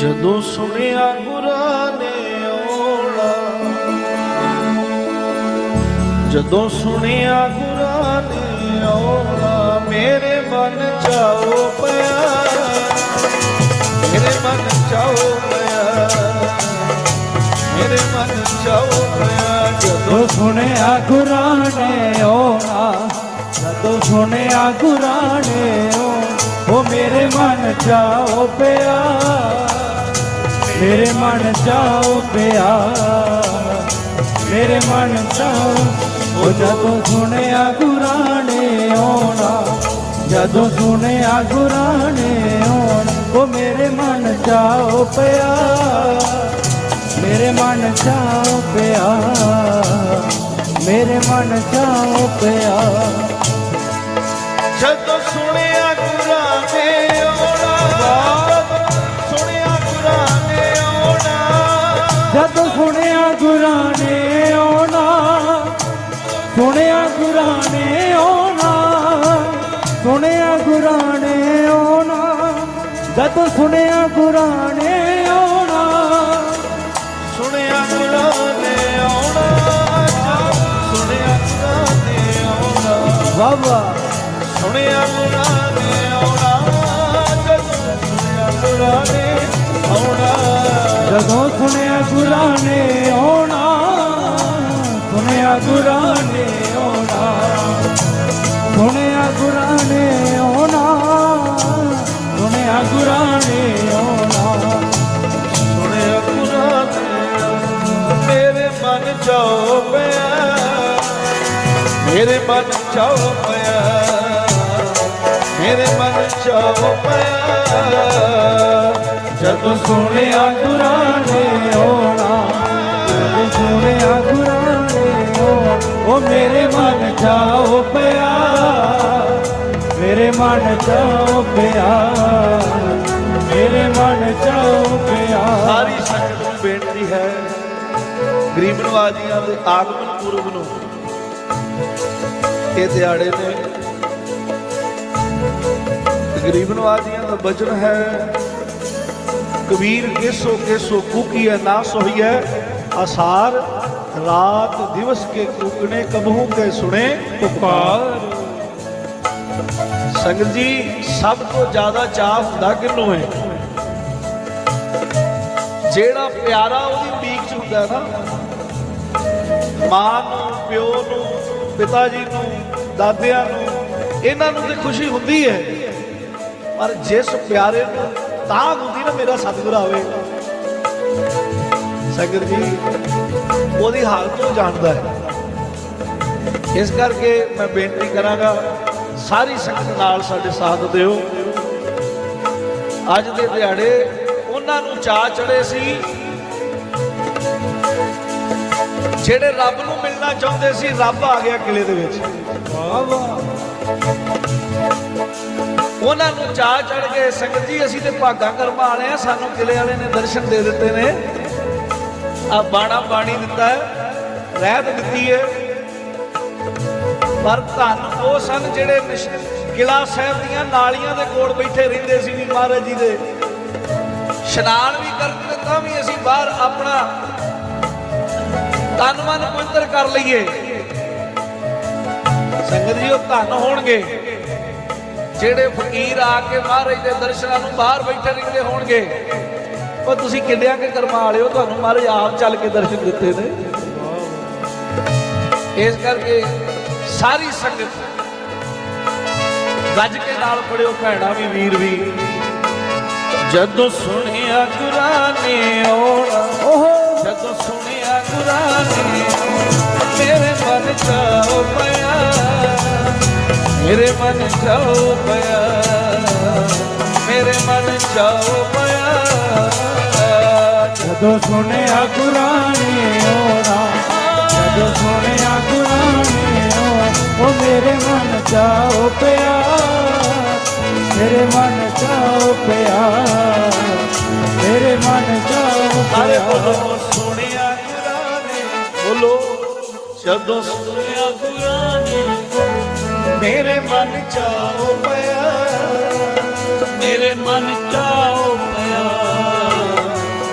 ਜਦੋਂ ਸੁਣਿਆ ਗੁਰਾਂ ਨੇ ਆਉਣਾ। ਜਦੋਂ ਸੁਣਿਆ ਗੁਰਾਂ ਨੇ ਆਉਣਾ, ਮੇਰੇ ਮਨ ਚਾਉ ਪਿਆ ਮੇਰੇ ਮਨ ਚਾਉ ਪਿਆ ਮੇਰੇ ਮਨ ਚਾਓ ਪਿਆ ਜਦੋਂ ਸੁਣਿਆ ਗੁਰਾਂ ਨੇ ਆਉਣਾ, ਜਦੋਂ ਸੁਣਿਆ ਗੁਰਾਂ ਨੇ ਉਹ ਮੇਰੇ ਮਨ ਚਾਓ ਪਿਆ ਮੇਰੇ ਮਨ ਚਾਉ ਪਿਆ ਮੇਰੇ ਮਨ ਚਾਉ ਉਹ ਜਦੋਂ ਸੁਣਿਆ ਗੁਰਾਣੇ ਨੇ ਆਉਣਾ। ਜਦੋਂ ਸੁਣਿਆ ਗੁਰਾਣੇ ਨੇ ਆਉਣਾ। ਉਹ ਮੇਰੇ ਮਨ ਚਾਉ ਪਿਆ ਮੇਰੇ ਮਨ ਚਾਉ ਪਿਆ ਮੇਰੇ ਮਨ ਚਾਉ ਪਿਆ ਜਦੋਂ ਸੁਣਿਆ ਜਦ ਸੁਣਿਆ ਗੁਰਾਂ ਨੇ ਆਉਣਾ, ਸੁਣਿਆ ਗੁਰਾਂ ਨੇ ਆਉਣਾ, ਸੁਣਿਆ ਗੁਰਾਂ ਨੇ ਆਉਣਾ, ਜਦ ਸੁਣਿਆ ਗੁਰਾਂ ਨੇ ਆਉਣਾ, ਸੁਣਿਆ ਗੁਰਾਂ ਨੇ ਆਉਣਾ, ਸੁਣਿਆ ਗੁਰਾਂ ਨੇ ਆਉਣਾ। ਵਾਵਾ ਸੁਣਿਆ ਗੁਰਾਂ ਨੇ ਆਉਣਾ, ਜਦੋਂ ਸੁਣਿਆ ਗੁਰਾਂ ਨੇ ਆਉਣਾ। ਜਦੋਂ ਸੁਣਿਆ ਗੁਰਾਂ ਨੇ ਆਉਣਾ, ਸੁਣਿਆ ਗੁਰਾਂ ਨੇ ਆਉਣਾ। ਸੁਣਿਆ ਗੁਰਾਂ ਨੇ ਆਉਣਾ, ਸੁਣਿਆ ਗੁਰਾਂ ਨੇ ਆਉਣਾ। ਸੁਣਿਆ ਗੁਰਾਂ ਨੇ ਮੇਰੇ ਮਨ ਚਾਉ ਪਿਆ। ਮੇਰੇ ਮਨ ਚਾਉ ਪਿਆ। ਮੇਰੇ ਮਨ ਚਾਉ ਪਿਆ। ਜਦੋਂ ਸੁਣਿਆ ਗੁਰਾਂ ਨੇ ਆਉਣਾ, ਜਦੋਂ ਸੁਣਿਆ ਗੁਰਾਂ ਆਉਣਾ ਉਹ ਮੇਰੇ ਮਨ ਜਾਓ ਪਿਆ ਮੇਰੇ ਮਨ ਜਾਓ ਪਿਆ ਮੇਰੇ ਮਨ ਜਾਓ ਪਿਆ ਸਾਰੀ ਸੰਗਤ ਨੂੰ ਬੇਨਤੀ ਹੈ, ਗਰੀਬ ਨਵਾਜੀਆਂ ਦੇ ਆਗਮਨ ਪੁਰਬ ਨੂੰ ਇਹ ਦਿਹਾੜੇ ਤੇ ਗਰੀਬ ਨਵਾਜੀਆਂ ਦਾ ਬਚਨ ਹੈ ਕਬੀਰ ਕੇਸੋ ਕੇਸੋ ਨਾ ਸੋਹੀਐ ਆਸਾਰ ਰਾਤ ਦਿਵਸ ਕੇ ਕੂਕਣੇ ਕਬਹੂ ਕੇ ਸੁਣੇ। ਪੁਕਾਰ। ਸੰਗਤ ਜੀ ਸਭ ਤੋਂ ਜ਼ਿਆਦਾ ਚਾਹ ਹੁੰਦਾ ਕਿਹਨੂੰ ਹੈ? ਜਿਹੜਾ ਪਿਆਰਾ ਉਹਦੀ ਉਡੀਕ ਚ ਹੁੰਦਾ ਨਾ। ਮਾਂ ਨੂੰ ਪਿਓ ਨੂੰ ਪਿਤਾ ਜੀ ਨੂੰ ਦਾਦਿਆਂ ਨੂੰ ਇਹਨਾਂ ਨੂੰ ਤੇ ਖੁਸ਼ੀ ਹੁੰਦੀ ਹੈ। ਪਰ ਜਿਸ ਪਿਆਰੇ ਨੂੰ ਤਾਂ ਹੁੰਦੀ ਮੇਰਾ ਸਤਿਗੁਰ ਆਵੇ। ਸੰਗਤ ਜੀ, ਉਹਦੀ ਹਾਲਤ ਉਹ ਜਾਣਦਾ ਹੈ। ਇਸ ਕਰਕੇ ਮੈਂ ਬੇਨਤੀ ਕਰਾਂਗਾ, ਸਾਰੀ ਸੰਗਤ ਨਾਲ ਸਾਡੇ ਸਾਥ ਦਿਓ। ਅੱਜ ਦੇ ਦਿਹਾੜੇ ਉਹਨਾਂ ਨੂੰ ਚਾਹ ਚੜੇ ਸੀ, ਜਿਹੜੇ ਰੱਬ ਨੂੰ ਮਿਲਣਾ ਚਾਹੁੰਦੇ ਸੀ, ਰੱਬ ਆ ਗਿਆ ਕਿਲੇ ਦੇ ਵਿੱਚ। ਵਾਹ ਵਾਹ। ਉਹਨਾਂ ਨੂੰ ਚਾਹ ਚੜ ਗਏ, ਸੰਗਤ ਜੀ, ਅਸੀਂ ਤੇ ਭਾਗਾ ਕਰਮਾ ਵਾਲੇ ਆ ਸਾਨੂੰ ਕਿਲੇ ਵਾਲੇ ਨੇ ਦਰਸ਼ਨ ਦੇ ਦਿੱਤੇ ਨੇ। ਆ ਬਾਣਾ ਬਾਣੀ ਦਿੱਤਾ ਰਹਿਤ ਦਿੱਤੀ ਹੈ। ਪਰ ਧੰਨ ਉਹ ਸਨ ਜਿਹੜੇ ਕਿਲਾ ਸਾਹਿਬ ਦੀਆਂ ਨਾਲੀਆਂ ਦੇ ਕੋਲ ਬੈਠੇ ਰਹਿੰਦੇ ਸੀ ਵੀ ਮਹਾਰਾਜ ਜੀ ਦੇ। ਇਸ਼ਨਾਨ ਵੀ ਕਰਦੇ ਤਾਂ ਵੀ ਅਸੀਂ ਬਾਹਰ ਆਪਣਾ ਤਨ ਮਨ ਪਵਿੱਤਰ ਕਰ ਲਈਏ। ਸੰਗਤ ਜੀ, ਉਹ ਧੰਨ ਹੋਣਗੇ। ਜਿਹੜੇ ਫਕੀਰ ਆ ਕੇ ਮਹਾਰਾਜ ਦੇ ਦਰਸ਼ਨਾਂ ਨੂੰ ਬਾਹਰ ਬੈਠੇ ਰਹਿੰਦੇ ਹੋਣਗੇ, ਉਹ ਤੁਸੀਂ ਕਿੰਨਿਆਂ ਕੇ ਕਰਮਾ ਵਾਲਿਓ ਤੁਹਾਨੂੰ ਮਹਾਰਾਜ ਆਪ ਚੱਲ ਕੇ ਦਰਸ਼ਨ ਦਿੱਤੇ ਨੇ। ਇਸ ਕਰਕੇ ਸਾਰੀ ਸੰਗਤ ਗੱਜ ਕੇ ਨਾਲ ਫੜਿਓ ਭੈਣਾ ਵੀ, ਵੀਰ ਵੀ। ਜਦੋਂ ਸੁਣਿਆ ਗੁਰਾਂ ਨੇ ਆਉਣਾ ਮੇਰੇ ਮਨ ਚਾਉ ਪਿਆ, ਮੇਰੇ ਮਨ ਚਾਉ ਪਿਆ। ਜਦੋਂ ਸੁਣਿਆ ਗੁਰਾਂ ਨੇ ਜਦੋਂ ਸੁਣਿਆ ਗੁਰਾਨੀ ਨੇ ਮੇਰੇ ਮਨ ਚਾਉ ਪਿਆ, ਮੇਰੇ ਮਨ ਚਾਉ ਪਿਆ, ਮੇਰੇ ਮਨ ਚਾਉ ਸਾਰੇ ਪਿਆ ਬੋਲੋ, ਸੁਣਿਆ ਗੁਰਾਂ ਬੋਲੋ, ਜਦੋਂ ਸੁਣਿਆ ਗੁਰਾਨੀ ਮੇਰੇ ਮਨ ਚਾਓ ਪਿਆ। ਮੇਰੇ ਮਨ ਚਾਓ ਪਿਆ।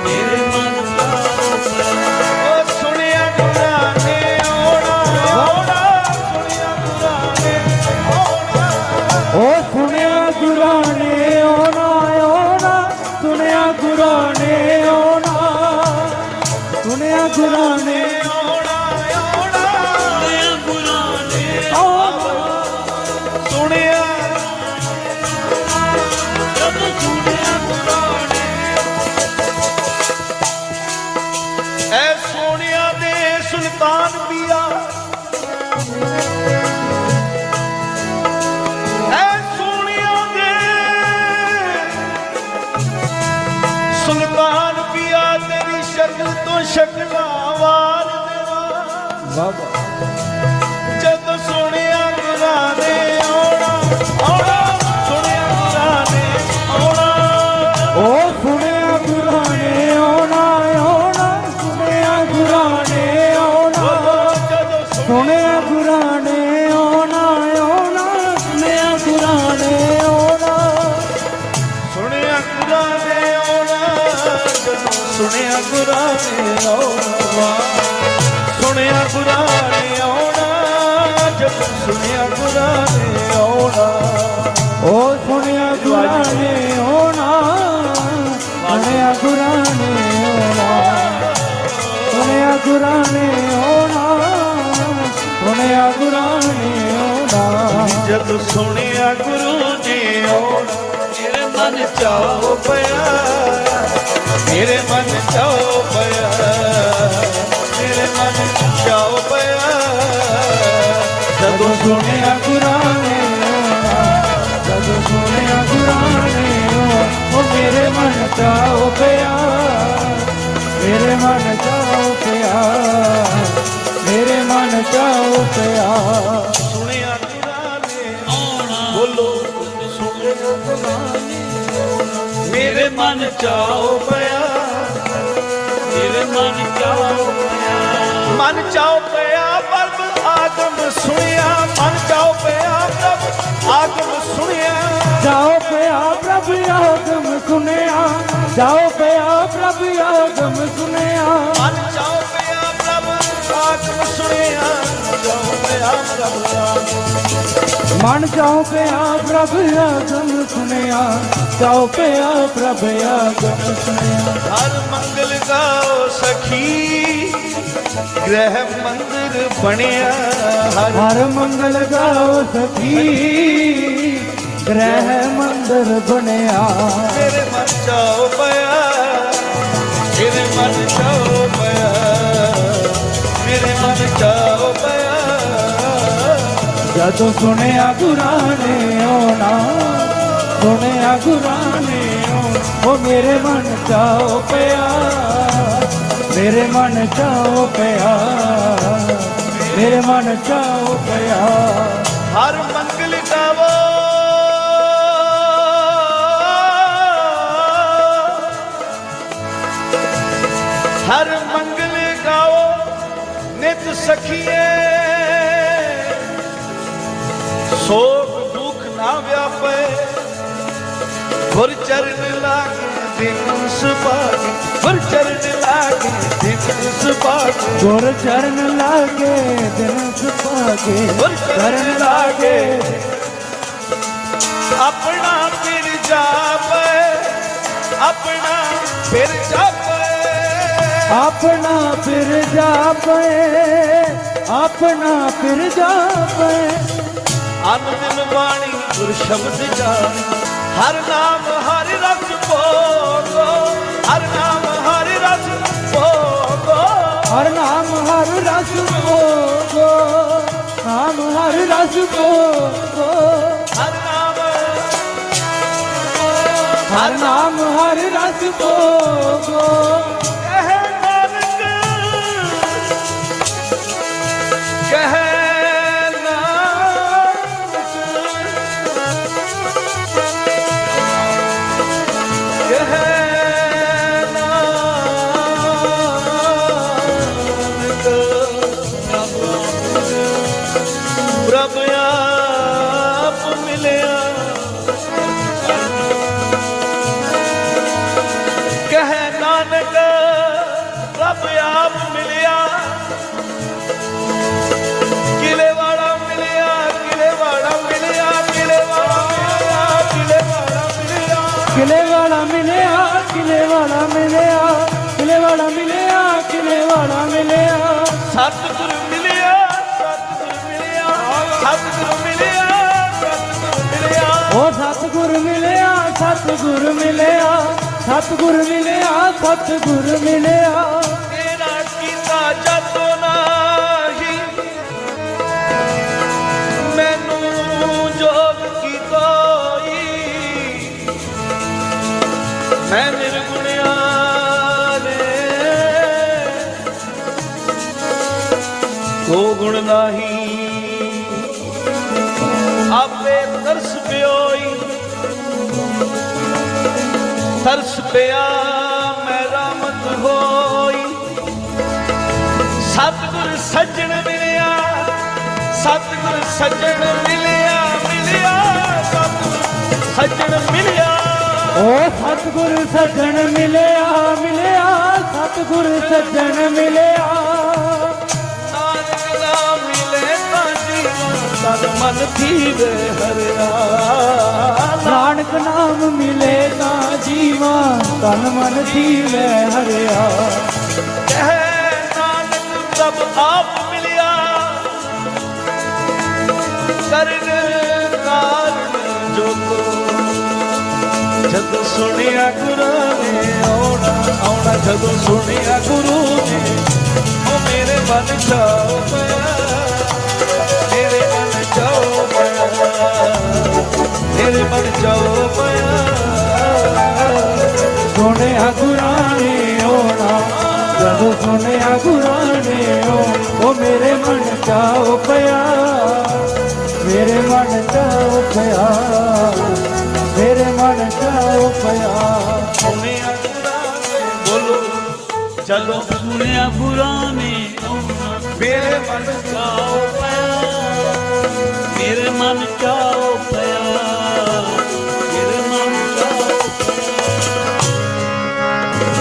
ਮੇਰੇ ਮਨ ਚਾਓ ਪਿਆ। ਓ ਸੁਣਿਆ ਗੁਰਾਂ ਨੇ ਆਉਣਾ ਆਉਣਾ ਸੁਣਿਆ ਗੁਰਾਂ ਨੇ ਆਉਣਾ। ਓ ਸੁਣਿਆ ਗੁਰਾਂ ਨੇ ਆਉਣਾ ਆਉਣਾ ਸੁਣਿਆ ਗੁਰਾਂ ਨੇ ਆਉਣਾ। ਸੁਣਿਆ ਗੁਰਾਂ ਨੇ ਜਦ ਸੁਣਿਆ ਗੁਰਾਂ ਨੇ ਆਉਣਾ ਆਉਣਾ ਸੁਣਿਆ ਗੁਰਾਂ ਨੇ ਆਉਣਾ ਜਦੋਂ ਸੁਣਿਆ ਗੁਰਾਂ ਨੇ ਆਉਣਾ। ਉਹ ਸੁਣਿਆ ਗੁਰਾਂ ਨੇ ਆਉਣਾ ਸੁਣਿਆ ਗੁਰਾਂ ਨੇ ਆਉਣਾ। ਸੁਣਿਆ ਗੁਰਾਂ ਨੇ ਆਉਣਾ ਸੁਣਿਆ ਗੁਰਾਂ ਨੇ ਆਉਣਾ। ਜਦ ਸੁਣਿਆ ਗੁਰੂ ਨੇ ਆਉਣਾ। ਮਨ ਚਾਉ ਪਿਆ। ਮੇਰੇ ਮਨ ਚਾਉ ਪਿਆ। ਮੇਰੇ ਮਨ ਚਾਉ ਪਿਆ। ਜਦੋਂ ਸੁਣਿਆ ਗੁਰਾਂ ਨੇ ਜਦੋਂ ਸੁਣਿਆ ਗੁਰਾਂ ਉਹ ਮੇਰੇ ਮਨ ਚਾਉ ਪਿਆ। ਮੇਰੇ ਮਨ ਚਾਉ ਪਿਆ। ਮੇਰੇ ਮਨ ਚਾਉ ਪਿਆ। ਮਨ ਚਾਉ ਪਿਆ। ਮੇਰੇ ਮਨ ਚਾਉ ਪਿਆ। ਮਨ ਚਾਉ ਪਿਆ ਪਰਮ ਆਗਮ ਸੁਣਿਆ। ਮਨ ਚਾਉ ਪਿਆ ਪ੍ਰਭ ਆਗਮ ਸੁਣਿਆ। ਜਾਓ ਪਿਆ ਪ੍ਰਭ ਆਗਮ ਸੁਨਿਆ ਜਾਓ ਪਿਆ ਪ੍ਰਭ ਆਗਮ ਸੁਨਿਆ ਮਨ ਚਾਉ ਪਿਆ। ਆਗਮ ਸੁਣਿਆ ਚਾਉ ਪਿਆ ਪ੍ਰਭ ਆਗਮ ਮਨ ਜਾਓ ਪਿਆ ਪ੍ਰਭ ਆਗਮ ਸੁਨਿਆ ਜਾਓ ਪਿਆ ਪ੍ਰਭ ਆਗਮ ਸੁਨਿਆ ਹਰ ਮੰਗਲ ਗਾਓ ਸਖੀ ਗ੍ਰਹਿ ਮੰਦਿਰ ਬਣਿਆ ਹਰ ਹਰ ਮੰਗਲ ਗਾਓ ਸਖੀ ਗ੍ਰਹਿ ਮੰਦਰ ਬਣਿਆ ਮੇਰੇ ਮਨ ਚਾਉ ਪਿਆ ਜਦੋਂ ਸੁਣਿਆ ਗੁਰਾਂ ਨੇ ਆਉਣਾ, ਸੁਣਿਆ ਗੁਰਾਂ ਨੇ ਉਹ ਮੇਰੇ ਮਨ ਚਾਓ ਪਿਆ ਮੇਰੇ ਮਨ ਚਾਓ ਪਿਆ ਮੇਰੇ ਮਨ ਚਾਓ ਪਿਆ ਹਰ ਮੰਗਲ ਗਾਵੋ ਹਰ ਮੰਗਲ ਗਾਓ, ਨਿਤ ਸਖੀਏ। ਚਰਨ ਲਾਗੇ ਦਿਨ ਸੁਭਾਗੇ ਗੁਰ ਚਰਨ ਲਾਗੇ ਦਿਨ ਸੁਭਾਗੇ ਗੁਰ ਚਰਨ ਲਾਗੇ ਦਿਨ ਸੁਪਾਗੇ ਗੁਰ ਚਰਨ ਲਾਗੇ। ਆਪਣਾ ਫਿਰ ਜਾਪੇ। ਆਪਣਾ ਫਿਰ ਜਾਪੇ। ਆਪਣਾ ਫਿਰ ਜਾਪੇ। ਆਪਣਾ ਫਿਰ ਜਾਪੇ। ਅਨ ਬਾਣੀ ਗੁਰ ਸ਼ਬਦ ਜਾਣ। ਹਰ ਨਾਮ ਹਰਿ ਰਸ ਭੋਗੋ ਹਰ ਨਾਮ ਹਰਿ ਰਸ ਭੋਗੋ। ਹਰ ਨਾਮ ਹਰ ਰਸ ਭੋਗੋ ਨਾਮ ਹਰ ਰਸ ਭੋਗੋ। ਹਰ ਨਾਮ। ਹਰ ਨਾਮ ਹਰ ਰਸ ਭੋਗੋ। ਪ੍ਰਭ ਆਪ ਮਿਲਿਆ। ਕਹੇ ਨਾਨਕ ਪ੍ਰਭ ਆਪ ਮਿਲਿਆ। ਕਿਲੇ ਵਾਲਾ ਮਿਲਿਆ ਕਿਲੇ ਵਾਲਾ ਮਿਲਿਆ ਕਿਲੇ ਵਾਲਾ ਮਿਲਿਆ ਕਿਲੇ ਵਾਲਾ ਮਿਲਿਆ। ਕਿਲੇ ਵਾਲਾ ਮਿਲਿਆ ਕਿਲੇ ਵਾਲਾ ਮਿਲਿਆ। ਕਿਲੇ ਵਾਲਾ ਮਿਲਿਆ ਕਿਲੇ ਵਾਲਾ ਮਿਲਿਆ। ਸਤਿਗੁਰੂ ਸਤਿਗੁਰ ਮਿਲਿਆ ਸਤਿਗੁਰ ਮਿਲਿਆ ਓ ਸਤਿਗੁਰ ਮਿਲਿਆ ਸਤਿਗੁਰ ਮਿਲਿਆ ਸਤਿਗੁਰ ਮਿਲਿਆ। ਸਤਿਗੁਰ ਮਿਲਿਆ ਤੇਰਾ ਕੀਤਾ ਜਾਤੋ ਨਾਹੀ। ਮੈਨੂੰ ਜੋਗ ਕੀ ਕੋਈ ਮੈਂ ਨਿਰਗੁਣਿਆ ਦੇ ਕੋ ਗੁਣ ਨਾਹੀ ਆਪੇ ਤਰਸ ਪਿਓਈ। ਤਰਸ ਪਿਆ ਮੇਰਾ ਰਾਮਤ ਹੋਈ। ਸਤਿਗੁਰ ਸੱਜਣ ਮਿਲਿਆ, ਸਤਿਗੁਰ ਸੱਜਣ ਮਿਲਿਆ ਮਿਲਿਆ, ਸਤਿਗੁਰ ਸੱਜਣ ਮਿਲਿਆ। ਓ ਸਤਿਗੁਰ ਸੱਜਣ ਮਿਲਿਆ ਮਿਲਿਆ, ਸਤਿਗੁਰ ਸੱਜਣ ਮਿਲਿਆ। ਤਨ ਮਨ ਥੀਵੇ ਹਰਿਆ। ਨਾਨਕ ਨਾਮ ਮਿਲੇ ਤਾਂ ਜੀਵਾ, ਤਨ ਮਨ ਜੀਵੇ ਹਰਿਆ। ਕਹਿ ਨਾਨਕ ਪ੍ਰਭ ਆਪ ਮਿਲਿਆ। ਕਰਨ ਕਾਰਨ ਜੋਤੋ ਜਦ ਸੁਣਿਆ ਗੁਰੂ ਨੇ ਆਉਣਾ ਆਉਣਾ ਜਦੋਂ ਸੁਣਿਆ ਗੁਰੂ ਨੇ, ਉਹ ਮੇਰੇ ਮਨ ਚਾਉ ਪਿਆ। ਮਨ ਮਨ ਚਾਉ ਪਿਆ ਸੁਣਿਆ ਗੁਰਾਂ ਨੇ ਆਉਣਾ ਜਦੋਂ ਸੁਣਿਆ ਗੁਰਾਂ ਨੇ ਆਉਣਾ, ਉਹ ਮੇਰੇ ਮਨ ਚਾਉ ਪਿਆ ਮੇਰੇ ਮਨ ਚਾਉ ਪਿਆ ਮੇਰੇ ਮਨ ਚਾਉ ਪਿਆ ਸੁਣਿਆ ਗੁਰਾਂ ਨੇ ਬੋਲੋ ਜਦੋਂ ਸੁਣਿਆ ਗੁਰਾਂ ਨੇ ਆਉਣਾ ਮੇਰੇ ਮਨ ਚਾਉ ਪਿਆ। ਮੇਰੇ ਮਨ ਚਾਉ ਪਿਆ ਮੇਰੇ ਮਨ ਚਾਉ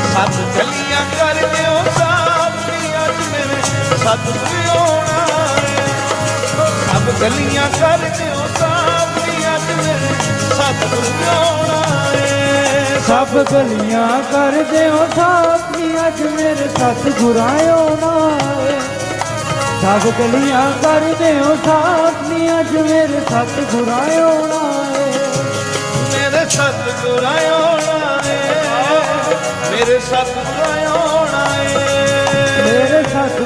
ਸੱਤ ਗਲੀਆਂ ਕਰ ਦਿਓ ਸਾਥੀ ਅੱਜ ਮੇਰੇ ਸੱਤ ਪਿਉਣਾ ਸਭ ਗਲੀਆਂ ਕਰ ਦਿਓ ਸਾਥੀ ਅੱਜ ਮੇਰੇ ਸੱਤ ਪਿਉਣਾ ਸਭ ਗਲੀਆਂ ਕਰਦੇ ਹੋ ਸਾਥੀ ਅੱਜ ਮੇਰੇ ਸਤ ਗੁਰਾਂ ਆਉਣਾ ਸਭ ਗਲੀਆਂ ਕਰਦੇ ਹੋ ਸਾਥੀ ਅੱਜ ਮੇਰੇ ਸਤ ਗੁਰਾਂ ਆਉਣਾ ਏ। ਮੇਰੇ ਸੱਤ ਗੁਰਾਇਓਣਾ ਏ। ਮੇਰੇ ਸੱਤ ਗੁਰਾਇਓਣਾ ਏ। ਮੇਰੇ ਸਤ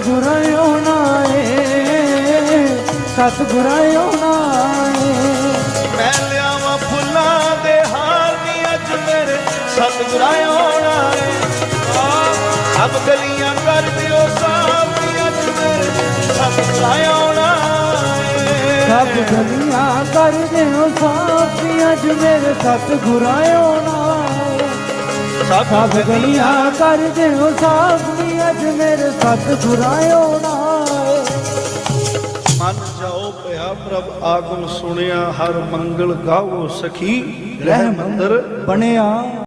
ਏ। ਸਤ ਏ। ਮੈਂ ਲਿਆਵਾਂ ਫੁੱਲਾਂ ਦੇ ਹਾਰ ਅੱਜ ਮੇਰੇ ਏ। ਸਭ ਗਲੀਆਂ ਕਰ ਦਿਓ ਸਾਫ਼ ਸਭ ਗਲੀਆਂ ਕਰਦੇ ਹੋ ਸਾਥੀ ਅੱਜ ਮੇਰੇ ਸਤ ਸਭ ਕਰਦੇ ਹੋ ਸਾਥੀ ਅੱਜ ਮੇਰੇ ਮਨ ਜਾਓ ਭਇਆ ਪ੍ਰਭ ਆਗਮ ਸੁਣਿਆ ਹਰ ਮੰਗਲ ਗਾਵੋ ਸਖੀ ਰਹਿ ਮੰਦਰ। ਬਣਿਆ।